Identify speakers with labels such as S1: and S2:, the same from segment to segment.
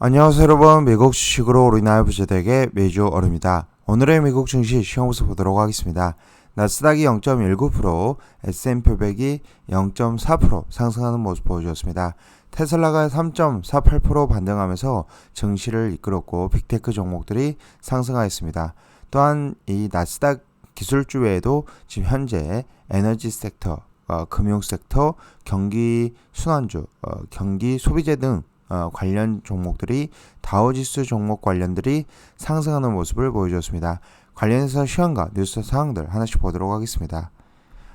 S1: 안녕하세요 여러분 미국 주식으로 우리나라 부자되게 매주 얼음입니다. 오늘의 미국 증시 시험부터 보도록 하겠습니다. 나스닥이 0.19%, S&P 500이 0.4% 상승하는 모습 보여주었습니다. 테슬라가 3.48% 반등하면서 증시를 이끌었고 빅테크 종목들이 상승하였습니다. 또한 이 나스닥 기술주 외에도 지금 현재 에너지 섹터, 어, 금융 섹터, 경기 순환주, 어, 경기 소비재 등 어, 관련 종목들이 다우지수 종목 관련들이 상승하는 모습을 보여줬습니다. 관련해서 시황과 뉴스 사항들 하나씩 보도록 하겠습니다.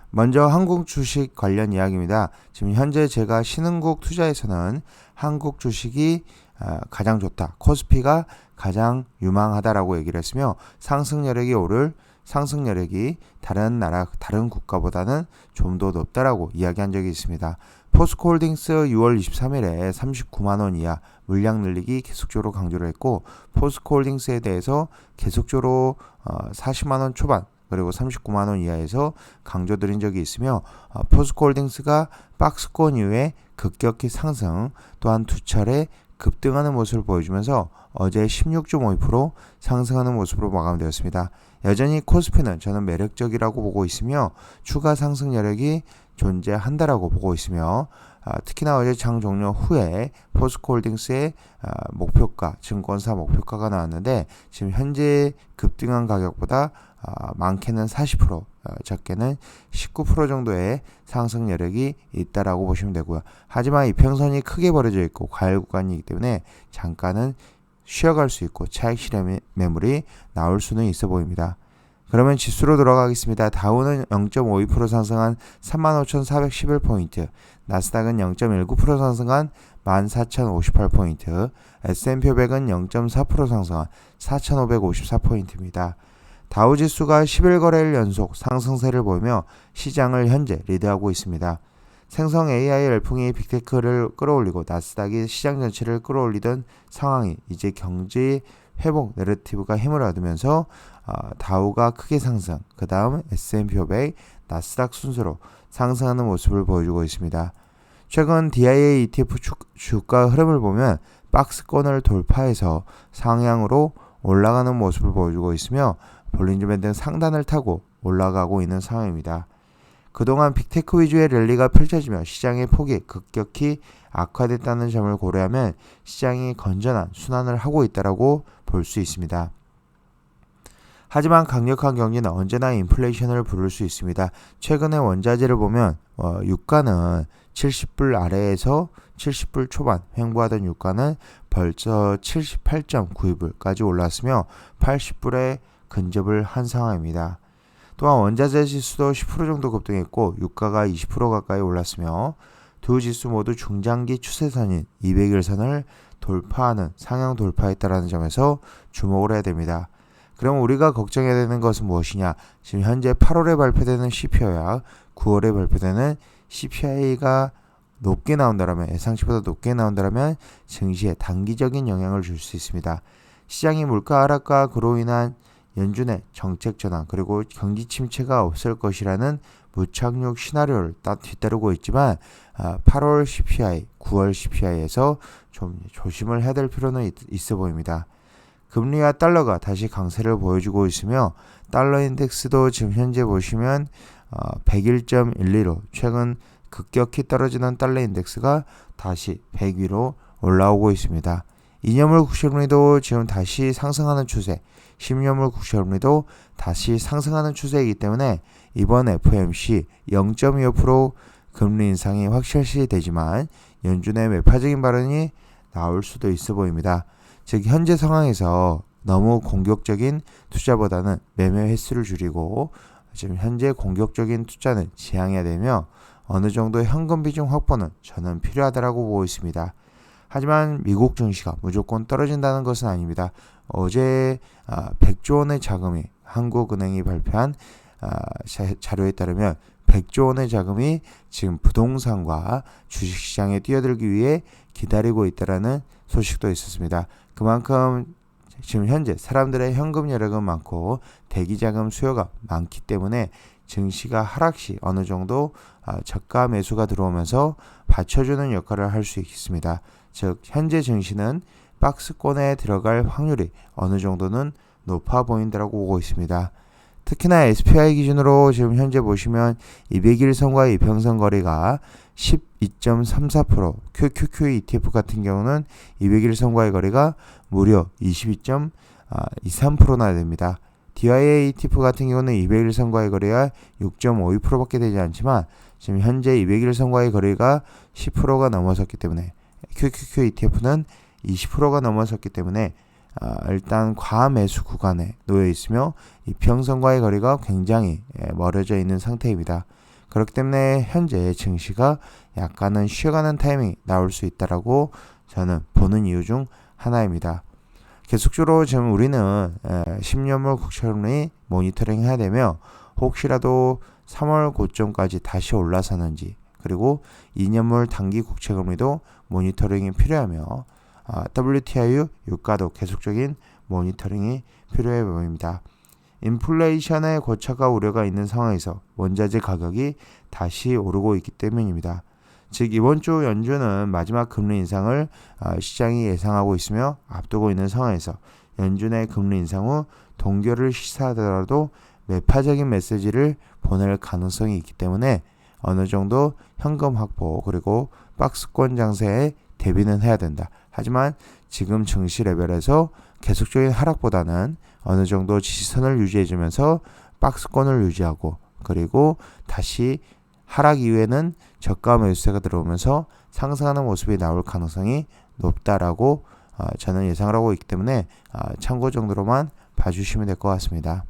S1: 먼저 한국 주식 관련 이야기입니다. 지금 현재 제가 신흥국 투자에서는 한국 주식이 어, 가장 좋다. 코스피가 가장 유망하다라고 얘기를 했으며 상승 여력이 오를 상승 여력이 다른 나라 다른 국가보다는 좀 더 높다라고 이야기한 적이 있습니다. 포스코홀딩스 6월 23일에 39만 원 이하 물량 늘리기 계속적으로 강조를 했고 포스코홀딩스에 대해서 계속적으로 어, 40만 원 초반 그리고 39만 원 이하에서 강조드린 적이 있으며 어, 포스코홀딩스가 박스권 이후에 급격히 상승 또한 두 차례 급등하는 모습을 보여주면서 어제 16.52% 상승하는 모습으로 마감되었습니다. 여전히 코스피는 저는 매력적이라고 보고 있으며 추가 상승 여력이 존재한다라고 보고 있으며 아, 특히나 어제 장 종료 후에 포스코홀딩스의 아, 목표가 증권사 목표가가 나왔는데 지금 현재 급등한 가격보다 아, 많게는 40% 아, 적게는 19% 정도의 상승 여력이 있다라고 보시면 되고요. 하지만 이평선이 크게 벌어져 있고 과열 구간이기 때문에 잠깐은 쉬어갈 수 있고 차익 실현 매물이 나올 수는 있어 보입니다. 그러면 지수로 돌아가겠습니다. 다우는 0.52% 상승한 35,411포인트, 나스닥은 0.19% 상승한 14,058포인트, S&P 500은 0.4% 상승한 4,554포인트입니다. 다우 지수가 11거래일 연속 상승세를 보이며 시장을 현재 리드하고 있습니다. 생성 AI 열풍이 빅테크를 끌어올리고 나스닥이 시장 전체를 끌어올리던 상황이 이제 경제 회복 내러티브가 힘을 얻으면서 어, 다우가 크게 상승, 그 다음 S&P 500, 나스닥 순서로 상승하는 모습을 보여주고 있습니다. 최근 DIA ETF 주, 주가 흐름을 보면 박스권을 돌파해서 상향으로 올라가는 모습을 보여주고 있으며 볼린저 밴드 상단을 타고 올라가고 있는 상황입니다. 그동안 빅테크 위주의 랠리가 펼쳐지며 시장의 폭이 급격히 악화됐다는 점을 고려하면 시장이 건전한 순환을 하고 있다고 볼 수 있습니다. 하지만 강력한 경기는 언제나 인플레이션을 부를 수 있습니다. 최근의 원자재를 보면 어, 유가는 70불 아래에서 70불 초반 횡보하던 유가는 벌써 78.92불까지 올랐으며 80불에 근접을 한 상황입니다. 또한 원자재 지수도 10% 정도 급등했고 유가가 20% 가까이 올랐으며 두 지수 모두 중장기 추세선인 200일선을 돌파하는 상향 돌파했다라는 점에서 주목을 해야 됩니다. 그럼 우리가 걱정해야 되는 것은 무엇이냐? 지금 현재 8월에 발표되는 CPI와 9월에 발표되는 CPI가 높게 나온다면 예상치보다 높게 나온다면 증시에 단기적인 영향을 줄 수 있습니다. 시장이 물가 하락과 그로 인한 연준의 정책 전환 그리고 경기 침체가 없을 것이라는 무착륙 시나리오를 뒤따르고 있지만 8월 아, CPI, 9월 CPI에서 좀 조심을 해야 될 필요는 있, 어 보입니다. 금리와 달러가 다시 강세를 보여주고 있으며 달러 인덱스도 지금 현재 보시면 101.12로 어, 최근 급격히 떨어지는 달러 인덱스가 다시 100위로 올라오고 있습니다. 2년물 국채금리도 지금 다시 상승하는 추세, 10년물 국채금리도 다시 상승하는 추세이기 때문에 이번 FOMC 0.25% 금리 인상이 확실시 되지만 연준의 매파적인 발언이 나올 수도 있어 보입니다. 즉 현재 상황에서 너무 공격적인 투자보다는 매매 횟수를 줄이고 지금 현재 공격적인 투자는 지양해야 되며 어느 정도 현금 비중 확보는 저는 필요하다고 보고 있습니다. 하지만 미국 증시가 무조건 떨어진다는 것은 아닙니다. 어제 100조 아, 원의 자금이 한국은행이 발표한 아, 자료에 따르면 100조 원의 자금이 지금 부동산과 주식시장에 뛰어들기 위해 기다리고 있다라는 소식도 있었습니다. 그만큼 지금 현재 사람들의 현금 여력은 많고 대기 자금 수요가 많기 때문에 증시가 하락 시 어느 정도 아, 저가 매수가 들어오면서 받쳐주는 역할을 할 수 있습니다. 즉 현재 증시는 박스권에 들어갈 확률이 어느 정도는 높아 보인다라고 보고 있습니다. 특히나 SPI 기준으로 지금 현재 보시면 200일선과 이평선 거리가 12.34% QQQ ETF 같은 경우는 200일선과의 거리가 무려 22.23%나 됩니다. DIA ETF 같은 경우는 200일선과의 거리가 6.52%밖에 되지 않지만 지금 현재 200일선과의 거리가 10%가 넘어섰기 때문에 QQQ ETF는 20%가 넘어섰기 때문에 아, 일단 과매수 구간에 놓여 있으며 이 평선과의 거리가 굉장히 예, 멀어져 있는 상태입니다. 그렇기 때문에 현재 증시가 약간은 쉬어가는 타이밍이 나올 수 있다라고 저는 보는 이유 중 하나입니다. 계속적으로 지금 우리는 10년물 국채금리 모니터링 해야 되며 혹시라도 3월 고점까지 다시 올라서는지 그리고 2년물 단기 국채금리도 모니터링이 필요하며 아, WTIU 유가도 계속적인 모니터링이 필요해 보입니다. 인플레이션의 고차가 우려가 있는 상황에서 원자재 가격이 다시 오르고 있기 때문입니다. 즉 이번 주 연준은 마지막 금리 인상을 아, 시장이 예상하고 있으며 앞두고 있는 상황에서 연준의 금리 인상 후 동결을 시사하더라도 매파적인 메시지를 보낼 가능성이 있기 때문에 어느 정도 현금 확보 그리고 박스권 장세에 대비는 해야 된다. 하지만 지금 증시 레벨에서 계속적인 하락보다는 어느 정도 지지선을 유지해주면서 박스권을 유지하고 그리고 다시 하락 이후에는 저가 매수세가 들어오면서 상승하는 모습이 나올 가능성이 높다라고 어, 저는 예상을 하고 있기 때문에 어, 참고 정도로만 봐주시면 될 것 같습니다.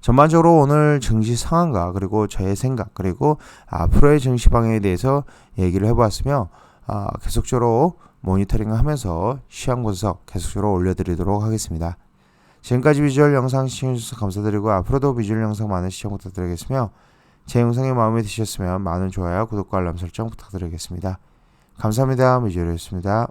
S1: 전반적으로 오늘 증시 상황과 그리고 저의 생각 그리고 앞으로의 증시 방향에 대해서 얘기를 해보았으며 어, 계속적으로 모니터링을 하면서 시황 분석 계속적으로 올려드리도록 하겠습니다. 지금까지 비주얼 영상 시청해주셔서 감사드리고 앞으로도 비주얼 영상 많은 시청 부탁드리겠으며 제 영상이 마음에 드셨으면 많은 좋아요, 구독과 알람 설정 부탁드리겠습니다. 감사합니다. 미주얼이었습니다.